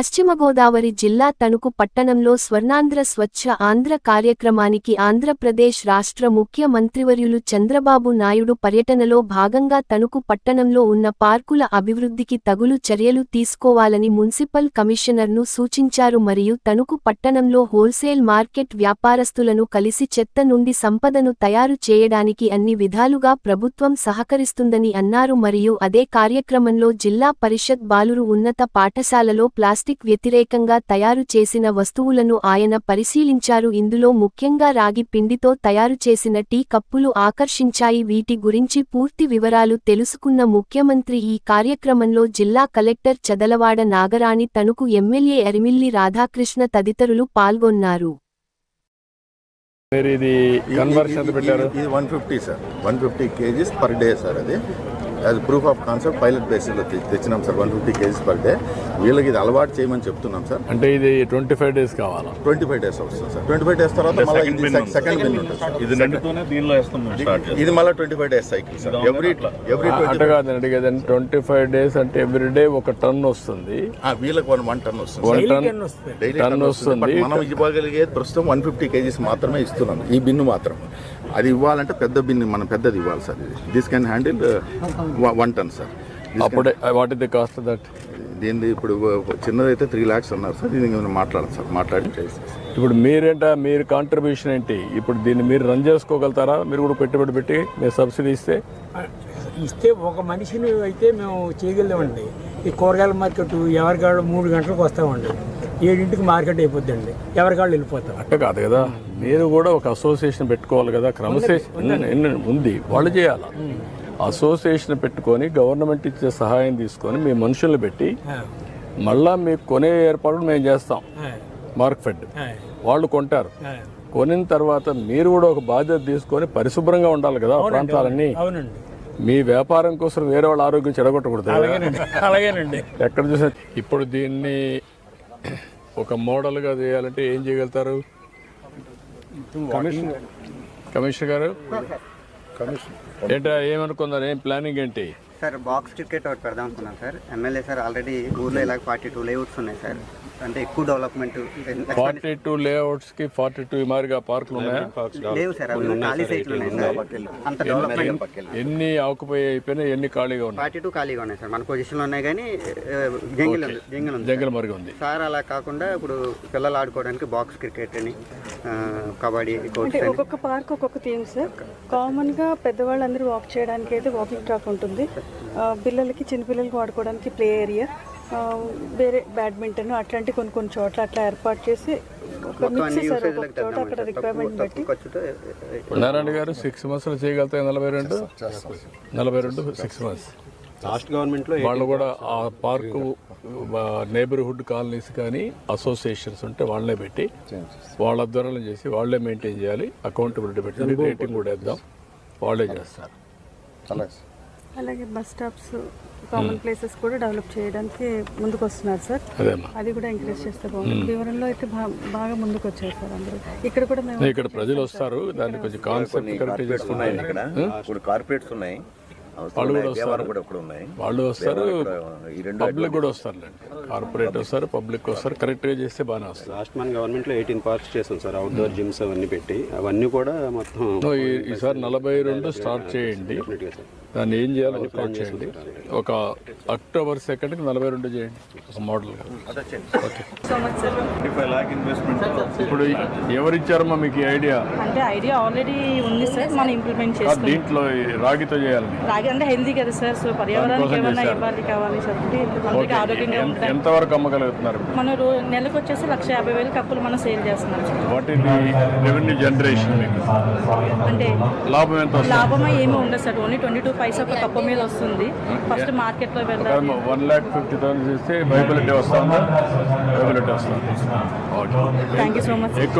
పశ్చిమగోదావరి జిల్లా తణుకు పట్టణంలో స్వర్ణాంధ్ర స్వచ్ఛ ఆంధ్ర కార్యక్రమానికి ఆంధ్రప్రదేశ్ రాష్ట్ర ముఖ్యమంత్రివర్యులు చంద్రబాబు నాయుడు పర్యటనలో భాగంగా తణుకు పట్టణంలో ఉన్న పార్కుల అభివృద్ధికి తగులు చర్యలు తీసుకోవాలని మున్సిపల్ కమిషనర్ను సూచించారు మరియు తణుకు పట్టణంలో హోల్సేల్ మార్కెట్ వ్యాపారస్తులను కలిసి చెత్త నుండి సంపదను తయారు చేయడానికి అన్ని విధాలుగా ప్రభుత్వం సహకరిస్తుందని అన్నారు మరియు అదే కార్యక్రమంలో జిల్లా పరిషత్ బాలురు ఉన్నత పాఠశాలలో ప్లాస్టిక్ వ్యతిరేకంగా తయారు చేసిన వస్తువులను ఆయన పరిశీలించారు. ఇందులో ముఖ్యంగా రాగి పిండితో తయారు చేసిన టీ కప్పులు ఆకర్షించాయి. వీటి గురించి పూర్తి వివరాలు తెలుసుకున్న ముఖ్యమంత్రి ఈ కార్యక్రమంలో జిల్లా కలెక్టర్ చదలవాడ నాగరాణి తణుకు ఎమ్మెల్యే ఎరిమిల్లి రాధాకృష్ణ తదితరులు పాల్గొన్నారు. ఇది కన్వర్షన్ పెట్టారు? ఇది one fifty sir one fifty KGs per day sir అది. As proof of concept pilot బేసిస్లో తెచ్చినాం sir one fifty KGs per day వీళ్ళకి ఇది అలవాటు చేయమని చెప్తున్నాం సార్. అంటే ఇది ట్వంటీ ఫైవ్ డేస్ కావాలా? ట్వంటీ ఫైవ్ డేస్ వస్తుంది సార్. ట్వంటీ ఫైవ్ డేస్ తర్వాత మళ్ళీ సెకండ్ బిన్ ఉంటుంది సార్. ఇది దీనిలో వేస్తాం ఇది మళ్ళీ twenty five days cycle sir every every అంటే కాదు అడిగేదండి ట్వంటీ ఫైవ్ డేస్ అంటే ఎవ్రీ డే ఒక టన్ వస్తుంది. వీళ్ళకి వన్ వన్ టన్ వస్తుంది వన్. టన్ డైలీ టన్ వస్తుంది. మనం ఇవ్వగలిగేది ప్రస్తుతం వన్ ఫిఫ్టీ కేజీస్ మాత్రమే ఇస్తున్నాం. ఈ బిన్ను మాత్రం. అది ఇవ్వాలంటే పెద్ద బిన్ను మనం పెద్దది ఇవ్వాలి సార్ ఇది. This can handle one ton sir అప్పుడే what is the cost that దీనిది ఇప్పుడు చిన్నదైతే త్రీ ల్యాక్స్ అన్నారు సార్. దీనికి మాట్లాడాలి సార్. మాట్లాడి చేసి ఇప్పుడు మీరేంట మీరు కాంట్రిబ్యూషన్ ఏంటి? ఇప్పుడు దీన్ని మీరు రన్ చేసుకోగలుగుతారా? మీరు కూడా పెట్టుబడి పెట్టి మీరు సబ్సిడీ ఇస్తే? ఇస్తే ఒక మనిషిని అయితే మేము చేయగలమండి ఈ కూరగాయల మార్కెట్ ఎవరికాడు మూడు గంటలకు వస్తామండి. ఏడింటికి మార్కెట్ అయిపోద్దండి. ఎవరికాళ్ళు వెళ్ళిపోతాం. అట్ట కాదు కదా. మీరు కూడా ఒక అసోసియేషన్ పెట్టుకోవాలి కదా క్రమశేషన్ ఉంది. వాళ్ళు చేయాలి? అసోసియేషన్ పెట్టుకొని గవర్నమెంట్ ఇచ్చే సహాయం తీసుకొని మీ మనుషుల్ని పెట్టి మళ్ళా మీకు కొనే ఏర్పాట్లు మేము చేస్తాం. మార్క్ ఫెడ్ వాళ్ళు కొంటారు. కొనిన తర్వాత మీరు కూడా ఒక బాధ్యత తీసుకొని పరిశుభ్రంగా ఉండాలి కదా ప్రాంతాలన్నీ. మీ వ్యాపారం కోసం వేరే వాళ్ళ ఆరోగ్యం చెడగొట్టకూడదు అలాగేనండి. ఎక్కడ చూసినా ఇప్పుడు దీన్ని ఒక మోడల్గా చేయాలంటే ఏం చేయగలుగుతారు? కమిషన్ కమిషనర్ గారు? ఏంటా ఏమనుకున్నారు ఏం ప్లానింగ్ ఏంటి? సార్ బాక్స్ క్రికెట్ ఒకటి పెడదాం అనుకున్నాం సార్ ఎమ్మెల్యే సార్ ఆల్రెడీ ఊర్లో ఇలాగ ఫార్టీ టూ లేఅవుట్స్ ఉన్నాయి సార్ అంటే ఎక్కువ డెవలప్మెంట్ ఫార్టీ టూ లేఅవుట్స్కి ఫార్టీ టూ మాదిరిగా పార్కులు ఉన్నాయా? లేవు సార్ అవి ఖాళీ సైట్లు ఉన్నాయి అంత డెవలప్మెంట్ ఎన్ని ఆకుపోయి అయిపోయినాయి ఎన్ని ఖాళీగా ఉన్నాయి? ఫార్టీ టూ ఖాళీగా ఉన్నాయి సార్ మన పొజిషన్లో ఉన్నాయి కానీ జంగిల్ ఉంది జంగిల్ ఉంది జంగల్ మరిగి ఉంది. సార్ అలా కాకుండా ఇప్పుడు పిల్లలు ఆడుకోవడానికి బాక్స్ క్రికెట్ అని కబడ్డీ అంటే ఒక్కొక్క పార్క్ ఒక్కొక్క థీమ్ సార్. కామన్గా పెద్దవాళ్ళందరూ వాక్ చేయడానికి అయితే వాకింగ్ ట్రాక్ ఉంటుంది. పిల్లలకి చిన్నపిల్లలకి వాడుకోవడానికి ప్లే ఏరియా. వేరే బ్యాడ్మింటన్ అట్లాంటి కొన్ని కొన్ని చోట్ల అట్లా ఏర్పాటు చేసి నారాయణ గారు సిక్స్ మంత్స్ చేయగలుగుతాయి నలభై రెండు? నలభై రెండు సిక్స్ మంత్స్ లాస్ట్ గవర్నమెంట్లో వాళ్ళు కూడా ఆ పార్కు నేబర్హుడ్ కాలనీస్ కానీ అసోసియేషన్స్ ఉంటే వాళ్ళనే పెట్టి వాళ్ళ ఆధ్వర్యంలో చేసి వాళ్ళే మెయింటైన్ చేయాలి. అకౌంటబిలిటీ పెట్టి రేటింగ్ కూడా ఇద్దాం వాళ్ళే చేస్తారు. అలాగే బస్ స్టాప్స్ కామన్ ప్లేసెస్ కూడా డెవలప్ చేయడానికి ముందుకు వస్తున్నారు సార్ అది కూడా ఎంకరేజ్ చేస్తే బాగుంటుంది. వివరంలో అయితే బా- బాగా ముందుకు వచ్చారు సార్ అందరూ. ఇక్కడ కూడా మేము ఇక్కడ ప్రజలు వస్తారు దాన్ని కొంచెం కాన్సెప్ట్ కరెక్ట్ చేసుకుంటారు ఇక్కడ. ఇప్పుడు కార్పొరేట్స్ ఉన్నాయి. వాళ్ళు కూడా వస్తారు. ఉన్నాయి. వాళ్ళు వస్తారు. ఈ రెండు పబ్లిక్ కూడా వస్తారులేండి. కార్పొరేట్ వస్తారు పబ్లిక్ వస్తారు కరెక్ట్గా చేస్తే బాగానే వస్తారు లాస్ట్ మన గవర్నమెంట్లో ఎయిటీన్ పార్క్స్ చేసాం సార్ అవుట్డోర్ జిమ్స్ అవన్నీ పెట్టి. అవన్నీ కూడా మొత్తం ఈసారి నలభై రెండు స్టార్ట్ చేయండి. దాన్ని ఏం చేయాలో వర్కౌట్ చేయండి. ఒక అక్టోబర్ సెకండ్కి నలభై రెండు చేయండి. ఒక ఓకే. సార్ ఇన్వెస్ట్మెంట్ ఇప్పుడు ఎవరిచ్చారమ్మా మీకు ఐడియా? అంటే ఐడియా ఆల్రెడీ ఉంది సార్ మనం ఇంప్లిమెంట్ చేస్తాం దీంట్లో రాగితో చేయాలని. రాగి అంటే హెల్దీ కదా సార్ సో పర్యావరణానికి ఏమైనా. ఇవ్వాలి కావాలి చెప్పి ఓకే. ఆరోగ్యంగా ఎంత- ఎంతవరకు అమ్మగలుగుతున్నారు మన నెలకు వచ్చేసి లక్ష యాభై వేలు కప్పులు మనం సేల్ చేస్తున్నాం sir what is the revenue generation మీకు? అంటే లాభం ఎంత లాభం ఏమీ ఉండదు సార్ ఓన్లీ ట్వంటీ టూ పైసా ఒక కప్పు మీద వస్తుంది. ఫస్ట్ మార్కెట్లో వెళ్ళాలి. వన్ ల్యాక్ ఫిఫ్టీ థౌసండ్ చేస్తే వైబిలిటీ వస్తుందా. వైబిలిటీ వస్తుంది. థ్యాంక్ యూ సో మచ్ ఎక్కువ